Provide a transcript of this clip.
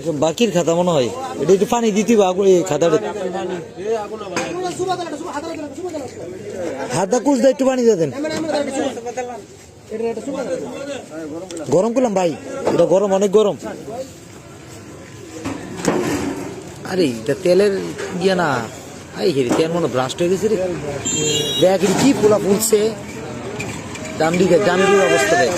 এসব বাকির খাতা মনে হয়। এটা একটু পানি দিতে হবে আগুন খাতাটা। হাতটা কুচ দেয় একটু পানি দিয়ে দেন। গরম করলাম ভাই, এটা গরম, অনেক গরম। আরে, এটা তেলের ইয়ে না। এই হেরি তেল মনে ব্রাস্ট হয়ে গেছে রে। দেখ কি পোলা ফুলছে। ডান্ডি ডান্ডির অবস্থা দেখ।